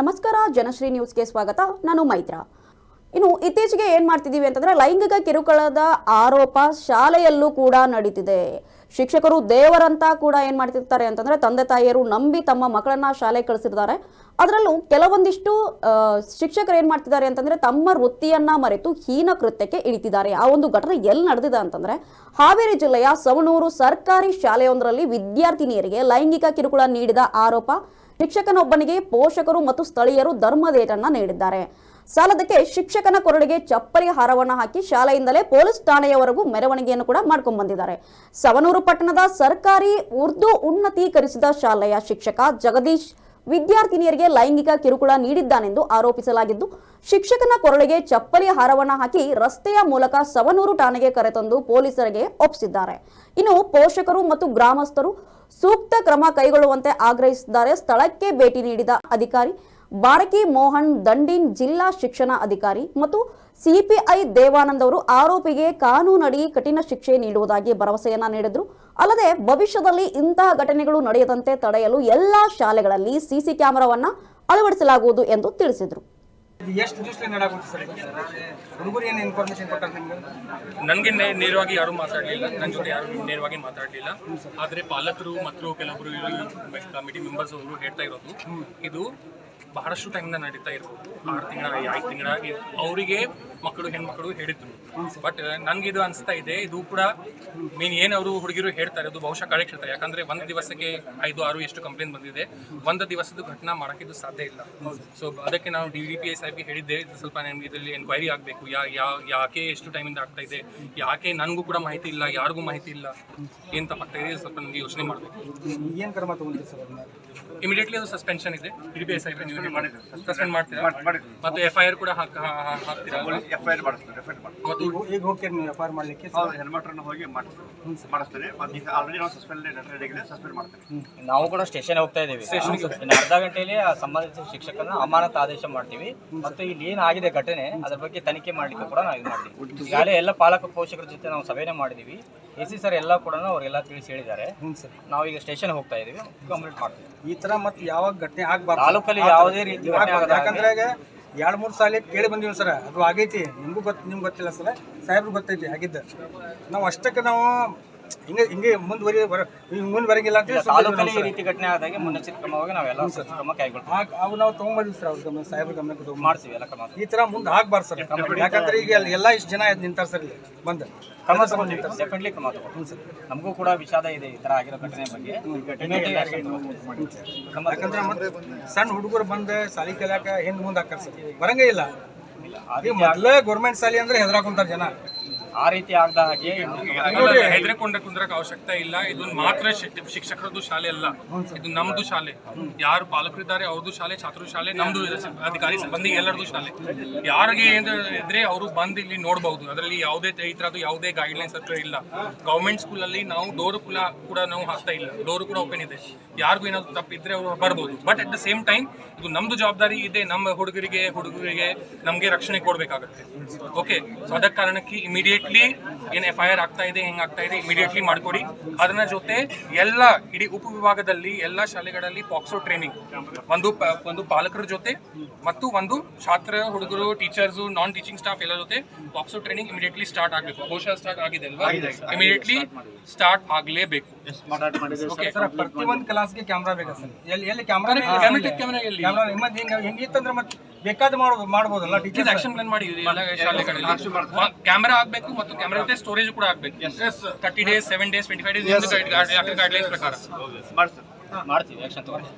ನಮಸ್ಕಾರ, ಜನಶ್ರೀ ನ್ಯೂಸ್ಗೆ ಸ್ವಾಗತ. ನಾನು ಮೈತ್ರ. ಇನ್ನು ಇತ್ತೀಚೆಗೆ ಏನು ಮಾಡ್ತಿದ್ದೀವಿ ಅಂತಂದ್ರೆ ಲೈಂಗಿಕ ಕಿರುಕುಳದ ಆರೋಪ ಶಾಲೆಯಲ್ಲೂ ಕೂಡ ನಡೀತಿದೆ. ಶಿಕ್ಷಕರು ದೇವರಂತ ಕೂಡ ಏನ್ ಮಾಡ್ತಿರ್ತಾರೆ ಅಂತಂದ್ರೆ ತಂದೆ ತಾಯಿಯರು ನಂಬಿ ತಮ್ಮ ಮಕ್ಕಳನ್ನ ಶಾಲೆಗೆ ಕಳಿಸಿರ್ತಾರೆ. ಅದರಲ್ಲೂ ಕೆಲವೊಂದಿಷ್ಟು ಶಿಕ್ಷಕರು ಏನ್ ಮಾಡ್ತಿದ್ದಾರೆ ಅಂತಂದ್ರೆ ತಮ್ಮ ವೃತ್ತಿಯನ್ನ ಮರೆತು ಹೀನ ಕೃತ್ಯಕ್ಕೆ ಇಳಿತಿದ್ದಾರೆ. ಆ ಒಂದು ಘಟನೆ ಎಲ್ಲಿ ನಡೆದಿದೆ ಅಂತಂದ್ರೆ ಹಾವೇರಿ ಜಿಲ್ಲೆಯ ಸವಣೂರು ಸರ್ಕಾರಿ ಶಾಲೆಯೊಂದರಲ್ಲಿ ವಿದ್ಯಾರ್ಥಿನಿಯರಿಗೆ ಲೈಂಗಿಕ ಕಿರುಕುಳ ನೀಡಿದ ಆರೋಪ. ಶಿಕ್ಷಕನೊಬ್ಬನಿಗೆ ಪೋಷಕರು ಮತ್ತು ಸ್ಥಳೀಯರು ಧರ್ಮದೇಟನ್ನ ನೀಡಿದ್ದಾರೆ. ಸಾಲದಕ್ಕೆ ಶಿಕ್ಷಕನ ಕೊರಳಿಗೆ ಚಪ್ಪಲಿ ಹಾರವನ್ನು ಹಾಕಿ ಶಾಲೆಯಿಂದಲೇ ಪೊಲೀಸ್ ಠಾಣೆಯವರೆಗೂ ಮೆರವಣಿಗೆಯನ್ನು ಕೂಡ ಮಾಡ್ಕೊಂಡು ಬಂದಿದ್ದಾರೆ. ಸವನೂರು ಪಟ್ಟಣದ ಸರ್ಕಾರಿ ಉರ್ದು ಉನ್ನತೀಕರಿಸಿದ ಶಾಲೆಯ ಶಿಕ್ಷಕ ಜಗದೀಶ್ ವಿದ್ಯಾರ್ಥಿನಿಯರಿಗೆ ಲೈಂಗಿಕ ಕಿರುಕುಳ ನೀಡಿದ್ದಾನೆಂದು ಆರೋಪಿಸಲಾಗಿದ್ದು, ಶಿಕ್ಷಕನ ಕೊರಳಿಗೆ ಚಪ್ಪಲಿ ಹಾರವನ್ನು ಹಾಕಿ ರಸ್ತೆಯ ಮೂಲಕ ಸವನೂರು ಠಾಣೆಗೆ ಕರೆತಂದು ಪೊಲೀಸರಿಗೆ ಒಪ್ಪಿಸಿದ್ದಾರೆ. ಇನ್ನು ಪೋಷಕರು ಮತ್ತು ಗ್ರಾಮಸ್ಥರು ಸೂಕ್ತ ಕ್ರಮ ಕೈಗೊಳ್ಳುವಂತೆ ಆಗ್ರಹಿಸಿದ್ದಾರೆ. ಸ್ಥಳಕ್ಕೆ ಭೇಟಿ ನೀಡಿದ ಅಧಿಕಾರಿ ಬಾರಕಿ ಮೋಹನ್ ದಂಡಿನ್ ಜಿಲ್ಲಾ ಶಿಕ್ಷಣ ಅಧಿಕಾರಿ ಮತ್ತು ಸಿಪಿಐ ದೇವಾನಂದ್ ಅವರು ಆರೋಪಿಗೆ ಕಾನೂನಡಿ ಕಠಿಣ ಶಿಕ್ಷೆ ನೀಡುವುದಾಗಿ ಭರವಸೆಯನ್ನ ನೀಡಿದ್ರು. ಅಲ್ಲದೆ ಭವಿಷ್ಯದಲ್ಲಿ ಇಂತಹ ಘಟನೆಗಳು ನಡೆಯದಂತೆ ತಡೆಯಲು ಎಲ್ಲಾ ಶಾಲೆಗಳಲ್ಲಿ ಸಿಸಿ ಕ್ಯಾಮೆರಾವನ್ನ ಅಳವಡಿಸಲಾಗುವುದು ಎಂದು ತಿಳಿಸಿದರು. ಇದು ಎಷ್ಟು ನನಗೆ ನೇರವಾಗಿ ಯಾರು ಮಾತಾಡಲಿಲ್ಲ. ನನ್ನ ಜೊತೆ ಯಾರು ನೇರವಾಗಿ ಮಾತಾಡಲಿಲ್ಲ. ಆದರೆ ಪಾಲಕರು ಮತ್ತು ಕೆಲವೊಬ್ಬರು ಕಮಿಟಿ ಮೆಂಬರ್ಸ್ ಅವರು ಹೇಳ್ತಾ ಇರೋದು ಇದು ಬಹಳಷ್ಟು ಟೈಮ್ನ ನಡೀತಾ ಇರ್ಬೋದು. ಆರು ತಿಂಗಳ ಐದು ತಿಂಗಳ ಅವರಿಗೆ ಮಕ್ಕಳು, ಹೆಣ್ಮಕ್ಳು ಹೇಳಿದ್ರು. ಬಟ್ ನನ್ಗೆ ಇದು ಅನಿಸ್ತಾ ಇದೆ, ಇದು ಕೂಡ ಮೀನ್ ಏನು ಅವರು ಹುಡುಗಿರು ಹೇಳ್ತಾರೆ, ಅದು ಬಹುಶಃ ಕಳೆ ಕೇಳ್ತಾರೆ ಯಾಕಂದ್ರೆ ಒಂದು ದಿವಸಕ್ಕೆ ಐದು, ಆರು ಎಷ್ಟು ಕಂಪ್ಲೇಂಟ್ ಬಂದಿದೆ. ಒಂದು ದಿವಸದ ಘಟನಾ ಮಾಡಕ್ಕೆ ಇದು ಸಾಧ್ಯ ಇಲ್ಲ. ಸೊ ಅದಕ್ಕೆ ನಾವು ಡಿ ಡಿ ಪಿ ಐ ಹೇಳಿದ್ದೆ ಸ್ವಲ್ಪ ನಮ್ಗೆ ಇದರಲ್ಲಿ ಎನ್ಕ್ವೈರಿ ಆಗಬೇಕು. ಯಾ, ಯಾ- ಯಾಕೆ ಎಷ್ಟು ಟೈಮಿಂದ ಆಗ್ತಾ ಇದೆ? ಯಾಕೆ ನನಗೂ ಕೂಡ ಮಾಹಿತಿ ಇಲ್ಲ, ಯಾರಿಗೂ ಮಾಹಿತಿ ಇಲ್ಲ? ಏನು ತಪ್ಪಾಗ್ತಾ ಇದೆ, ಸ್ವಲ್ಪ ನನಗೆ ಯೋಚನೆ ಮಾಡಬೇಕು. ಏನು ಕ್ರಮ ತಗೊಂಡಿದೆ ಸರ್ ಇಮಿಡಿಯೇಟ್ಲಿ ಅದು ಸಸ್ಪೆನ್ಷನ್ ಇದೆ. ಪಿ ಐ ನೀವು ಸಸ್ಪೆಂಡ್ ಮಾಡ್ತೀರಾ? ಮತ್ತೆ ಎಫ್ ಐ ಆರ್ ಕೂಡ ಹಾಕ್ತೀರಾ? ಎಫ್ ಐ ಆರ್ ಈಗ ಈಗ ಹೋಗ್ತೀರಿ ನೀವು ಎಫ್ ಐ ಆರ್ ಮಾಡಲಿಕ್ಕೆ ಅವ್ರು ಹೋಗಿ ಮಾಡಿಸ್ತಾರೆ. ಮಾಡಿಸ್ತಾರೆ. ಮತ್ತು ಈಗ ಆಲ್ರೆಡಿ ನಾವು ಸಸ್ಪೆಂಡ್ ಸಸ್ಪೆಂಡ್ ನಾವು ಕೂಡ ಸ್ಟೇಷನ್ ಹೋಗ್ತಾ ಇದ್ದೀವಿ. ಇನ್ನು ಅರ್ಧ ಗಂಟೆಯಲ್ಲಿ ಆ ಸಂಬಂಧಿಸಿದ ಶಿಕ್ಷಕನ ಅಮಾನತ್ ಆದೇಶ ಮಾಡ್ತೀವಿ. ಮತ್ತು ಇಲ್ಲಿ ಏನಾಗಿದೆ ಘಟನೆ ಅದ್ರ ಬಗ್ಗೆ ತನಿಖೆ ಮಾಡಲಿಕ್ಕೆ ಕೂಡ ನಾವು ಇದು ಮಾಡ್ತೀವಿ. ಈಗಾಗಲೇ ಎಲ್ಲ ಪಾಲಕ ಪೋಷಕರ ಜೊತೆ ನಾವು ಸಭೆನೇ ಮಾಡಿದೀವಿ. ಎ ಸಿ ಸರ್ ಎಲ್ಲ ಕೂಡ ಅವ್ರಿಗೆಲ್ಲ ತಿಳಿಸಿ ಹೇಳಿದ್ದಾರೆ. ನಾವೀಗ ಸರ್. ನಾವು ಈಗ ಸ್ಟೇಷನ್ ಹೋಗ್ತಾ ಇದ್ದೀವಿ. ಕಂಪ್ಲೀಟ್ ಮಾಡ್ತೀವಿ. ಈ ಥರ ಮತ್ತೆ ಯಾವಾಗ ಘಟನೆ ಆಗ್ಬಾರ್ದು. ತಾಲೂಕಲ್ಲಿ ಯಾವುದೇ ರೀತಿ ಆಗ್ಬಾರ್ದು. ಯಾಕಂದ್ರೆ ಎರಡು ಮೂರು ಸಾಲ ಕೇಳಿ ಬಂದೀವಿ ಸರ್. ಅದು ಆಗೈತಿ. ನಿಮಗೂ ಗೊತ್ತು ನಿಮ್ಗೆ ಗೊತ್ತಿಲ್ಲ ಸರ್. ಸಾಹೇಬ್ರು ಗೊತ್ತೈತಿ ಆಗಿದ್ದ ನಾವು ಅಷ್ಟಕ್ಕೆ ನಾವು ಹಿಂಗೆ ಹಿಂಗೆ ಮುಂದುವರಿ ಮುಂದುವರೆಗಿಲ್ಲ ಅಂತ ಹೇಳಿ ತಾಲೂಕಲ್ಲಿ ಈ ರೀತಿ ಘಟನೆ ಆದಾಗ ಮುನ್ನೆಚ್ಚರಿಕೆ ಕ್ರಮವಾಗಿ ನಾವೆಲ್ಲ ಕ್ರಮ ಕೈಗೊಳ್ತೀವಿ. ಆಗ ಅವು ನಾವು ತೊಗೊಂಬಂದಿವಿ ಸರ್ ಅವ್ರ ಗಮನ ಸಾಹೇಬ್ರ ಗಮನಕ್ಕೆ ತಗೊಂಡ್ ಮಾಡ್ತೀವಿ ಎಲ್ಲ ಕ್ರಮ. ಈ ತರ ಮುಂದೆ ಹಾಕ್ಬಾರ್ದು ಸರ್. ಯಾಕಂದ್ರೆ ಈಗ ಎಲ್ಲ- ಇಷ್ಟು ಜನ ನಿಂತಾರೆ ಸರ್ ಇಲ್ಲಿ ಬಂದು. ಕ್ರಮ ಡೆಫಿನೆಟ್ಲಿ ಕ್ರಮ ತಗೊಂಡು ನಮಗೂ ಕೂಡ ವಿಷಾದ ಇದೆ ಈ ತರ ಆಗಿರೋ ಘಟನೆ ಬಗ್ಗೆ. ಯಾಕಂದ್ರೆ ಮತ್ತೆ ಸಣ್ಣ ಹುಡುಗರು ಬಂದು ಸಾಲಿ ಕಲಿಯಾಕ ಹಿಂದೆ ಮುಂದೆ ಹಾಕ್ತಾರೆ ಸರ್. ಬರಂಗೇ ಇಲ್ಲ. ಅದೇ ಮೊದಲೇ ಗೌರ್ಮೆಂಟ್ ಸಾಲಿ ಅಂದ್ರೆ ಹೆದರಾಕೊಂತಾರ ಜನ. ಆ ರೀತಿ ಆಗದ ಹಾಗೆ ಹೆದರಿಕೊಂಡ ಕುಂದ್ರಕ್ಕೆ ಅವಶ್ಯಕತೆ ಇಲ್ಲ. ಇದು ಮಾತ್ರ ಶಿಕ್ಷಕರದ್ದು ಶಾಲೆ ಅಲ್ಲ. ಇದು ನಮ್ದು ಶಾಲೆ. ಯಾರು ಪಾಲಕರಿದ್ದಾರೆ ಅವ್ರದ್ದು ಶಾಲೆ ಛಾತ್ರ ಶಾಲೆ ನಮ್ದು ಅಧಿಕಾರಿ ಸಿಬ್ಬಂದಿ ಎಲ್ಲರದು ಶಾಲೆ. ಯಾರಿಗೆ ಇದ್ರೆ ಅವರು ಬಂದು ಇಲ್ಲಿ ನೋಡಬಹುದು ಅದರಲ್ಲಿ ಯಾವುದೇ ತೈತ್ರ ಈ ತರದ್ದು ಯಾವುದೇ ಗೈಡ್ಲೈನ್ಸ್ ಹತ್ರ ಇಲ್ಲ. ಗೌರ್ಮೆಂಟ್ ಸ್ಕೂಲಲ್ಲಿ ನಾವು ಡೋರ್ ಕೂಡ ಕೂಡ ನಾವು ಹಾಕ್ತಾ ಇಲ್ಲ. ಡೋರ್ ಕೂಡ ಓಪನ್ ಇದೆ. ಯಾರಿಗೂ ಏನಾದ್ರು ತಪ್ಪಿದ್ರೆ ಅವರು ಬರ್ಬೋದು. But at the same time ಇದು ನಮ್ದು ಜವಾಬ್ದಾರಿ ಇದೆ. ನಮ್ಮ ಹುಡುಗರಿಗೆ ಹುಡುಗರಿಗೆ ನಮಗೆ ರಕ್ಷಣೆ ಕೊಡ್ಬೇಕಾಗುತ್ತೆ. ಓಕೆ ಸೊ ಅದಕ್ಕೆ ಕಾರಣಕ್ಕೆ ಇಮಿಡಿಯೇಟ್ಲಿ ಏನು ಎಫ್ ಐ ಆರ್ ಆಗ್ತಾ ಇದೆ ಹೆಂಗ್ ಆಗ್ತಾ ಇದೆ ಇಮಿಡಿಯೇಟ್ಲಿ ಮಾಡ್ಕೊಡಿ. ಅದನ್ನ ಜೊತೆ ಎಲ್ಲ ಇಡೀ ಉಪವಿಭಾಗದಲ್ಲಿ ಎಲ್ಲ ಶಾಲೆಗಳಲ್ಲಿ ಪಾಕ್ಸೋ ಟ್ರೈನಿಂಗ್ ಒಂದು ಒಂದು ಪಾಲಕರ ಜೊತೆ ಮತ್ತು ಒಂದು ಛಾತ್ರ ಹುಡುಗರು ಟೀಚರ್ಸ್ ನಾನ್ ಟೀಚಿಂಗ್ ಸ್ಟಾಫ್ ಎಲ್ಲ ಜೊತೆ ಪಾಕ್ಸೋ ಟ್ರೈನಿಂಗ್ ಇಮಿಡಿಯೇಟ್ಲಿ ಸ್ಟಾರ್ಟ್ ಆಗಬೇಕು. ಬಹುಶಃ ಸ್ಟಾರ್ಟ್ ಆಗಿದೆ ಅಲ್ವಾ? ಇಮಿಡಿಯೇಟ್ಲಿ ಸ್ಟಾರ್ಟ್ ಆಗಲೇಬೇಕು. ಓಕೆ ಸರ್ ಪ್ರತಿ ಒಂದು ಕ್ಲಾಸ್ಗೆ ಕ್ಯಾಮ್ರಾ ಬೇಕಾ ಸರ್ ಎಲ್ಲಿ ಎಲ್ಲಿ ಕ್ಯಾಮ್ರಾ ಕ್ಯಾಮೆರಾ ಕ್ಯಾಮೆರಾ ಎಲ್ಲಿ? ಕ್ಯಾಮ್ರಾ ಮತ್ತೆ ಹಿಂಗೆ ಹೆಂಗಿತ್ತಂದ್ರೆ ಮತ್ತೆ ಬೇಕಾದ ಮಾಡ್ಬೋದು ಮಾಡ್ಬೋದಲ್ಲ ಟೀಚರ್ ಆಕ್ಷನ್ ಪ್ಲಾನ್ ಮಾಡಿ ಎಲ್ಲ ಶಾಲೆಗಳಲ್ಲಿ. ಕ್ಯಾಮೆರಾ ಆಗಬೇಕು ಮತ್ತು ಕ್ಯಾಮೆರಾ ಜೊತೆ ಸ್ಟೋರೇಜ್ ಕೂಡ ಆಗಬೇಕು. Thirty days seven days twenty five days guidelines ಪ್ರಕಾರ. ಮಾಡಿಸ್ತಾರೆ ಮಾಡ್ತೀವಿ ಆಕ್ಷನ್ ತಗೊಂಡು